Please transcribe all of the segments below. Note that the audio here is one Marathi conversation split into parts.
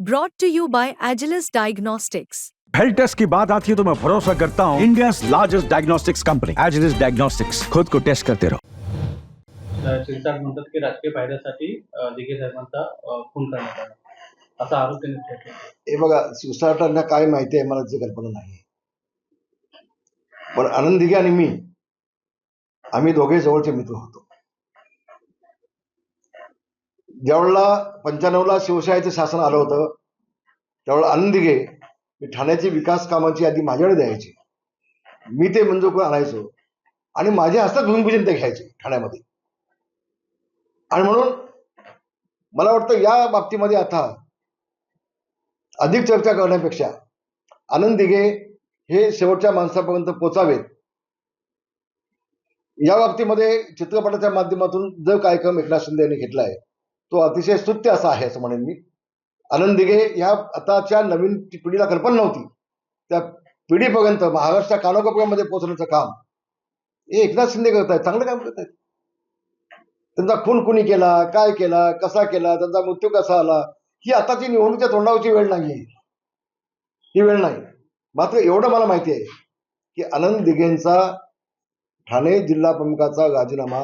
Brought to you by Agilus Diagnostics. Health test की बात आती है तो मैं भरोसा करता हूँ India largest diagnostics company Agilus diagnostics खुद को टेस्ट करते रहो शिरसाट म्हणतात की राजकीय फायद्यासाठी दिघे साहेबांचा खून करण्यात आला. असा आरोप त्यांनी. हे बघा शिवसाटांना काय माहिती आहे मला त्याची कल्पना नाही पण आनंद दिघे आणि मी आम्ही दोघे जवळचे मित्र होतो. ज्यावेळेला पंच्याण्णवला शिवशाहीचं शासन आलं होतं त्यावेळेला आनंद दिघे मी ठाण्याची विकास कामाची यादी माझ्याकडे द्यायची. मी ते मंजूर करून आणायचो आणि माझ्या हस्तात भूमिपूजन ते घ्यायचे ठाण्यामध्ये. आणि म्हणून मला वाटतं या बाबतीमध्ये आता अधिक चर्चा करण्यापेक्षा आनंद दिघे हे शेवटच्या माणसापर्यंत पोचावेत. या बाबतीमध्ये चित्रपटाच्या माध्यमातून जो कार्यक्रम एकनाथ शिंदे यांनी आहे तो अतिशय स्तुत्य असा आहे असं म्हणेन मी. आनंद दिघे ह्या आताच्या नवीन पिढीला कल्पना नव्हती. त्या पिढीपर्यंत महाराष्ट्र कानोकोपऱ्यामध्ये पोहोचण्याचं काम. हे एकनाथ शिंदे करत आहेत चांगलं काम करत आहेत त्यांचा खून कुणी केला? काय केला? कसा केला? त्यांचा मृत्यू कसा आला? ही आताची निवडणुकीच्या तोंडावरची वेळ नाही आहे. ही वेळ नाही. मात्र एवढं मला माहिती आहे की आनंद दिघेंचा ठाणे जिल्हा प्रमुखाचा राजीनामा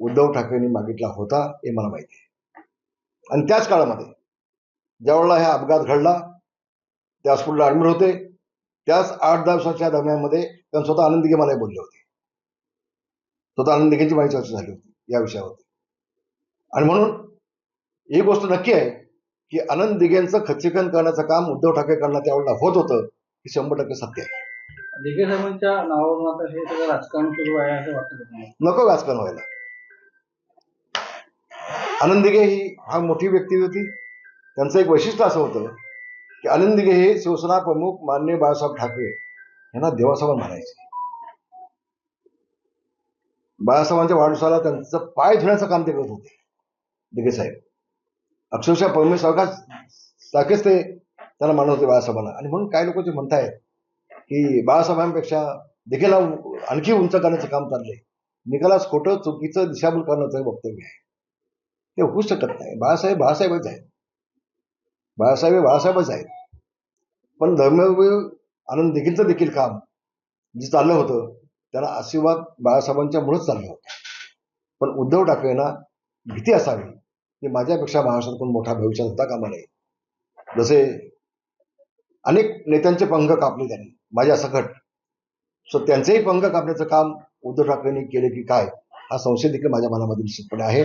उद्धव ठाकरेंनी मागितला होता हे मला माहिती आहे. आणि त्याच काळामध्ये ज्यावेळेला हा अपघात घडला ते हॉस्पिटलला ऍडमिट होते. त्याच आठ दहा दिवसाच्या दरम्यानमध्ये कारण स्वतः आनंद दिघे मला बोलले होते. स्वतः आनंद दिघेंची माझी चर्चा झाली होती या विषयावरती. आणि म्हणून ही गोष्ट नक्की आहे की आनंद दिघेंचं खच्चीकरण करण्याचं काम उद्धव ठाकरेकडनं त्यावेळेला होत होतं हे शंभर टक्के सत्य आहे. दिघे साहेबांच्या नावावरून आता हे सगळं राजकारण सुरू आहे असं वाटतं? नको राजकारण व्हायला. आनंदगे ही हा मोठी व्यक्ती होती. त्यांचं एक वैशिष्ट्य असं होतं की आनंदगे हे शिवसेना प्रमुख मान्य बाळासाहेब ठाकरे यांना देवासमान म्हणायचे बाळासाहेबांच्या वाढदिवसाला त्यांचं पाय धुण्याचं काम ते करत होते दिगे साहेब. अक्षरशः परमेश्वर सारखेच ते त्यांना मानत होते बाळासाहेबांना. आणि म्हणून काही लोक जे म्हणतायत की बाळासाहेबांपेक्षा दिघेला आणखी उंच करण्याचं काम चाललंय. निकालास खोटं चुकीचं दिशाभूल करण्याचं हे वक्तव्य आहे. ते होऊ शकत नाही. बाळासाहेब बाळासाहेबच आहेत. बाळासाहेब बाळासाहेबच आहेत. पण धर्मवीर आनंद देखीलचं देखील काम जे चाललं होतं त्याला आशीर्वाद बाळासाहेबांच्या मुळेच चाललं होतं. पण उद्धव ठाकरेंना भीती असावी की माझ्यापेक्षा महाराष्ट्रात कोण मोठा भविष्यात होता कामा नये. जसे अनेक नेत्यांचे पंख कापले त्यांनी माझ्या सकट. सो त्यांचेही पंख कापण्याचं काम उद्धव ठाकरेंनी केले की काय हा संशय देखील माझ्या मनामध्ये निश्चितपणे आहे.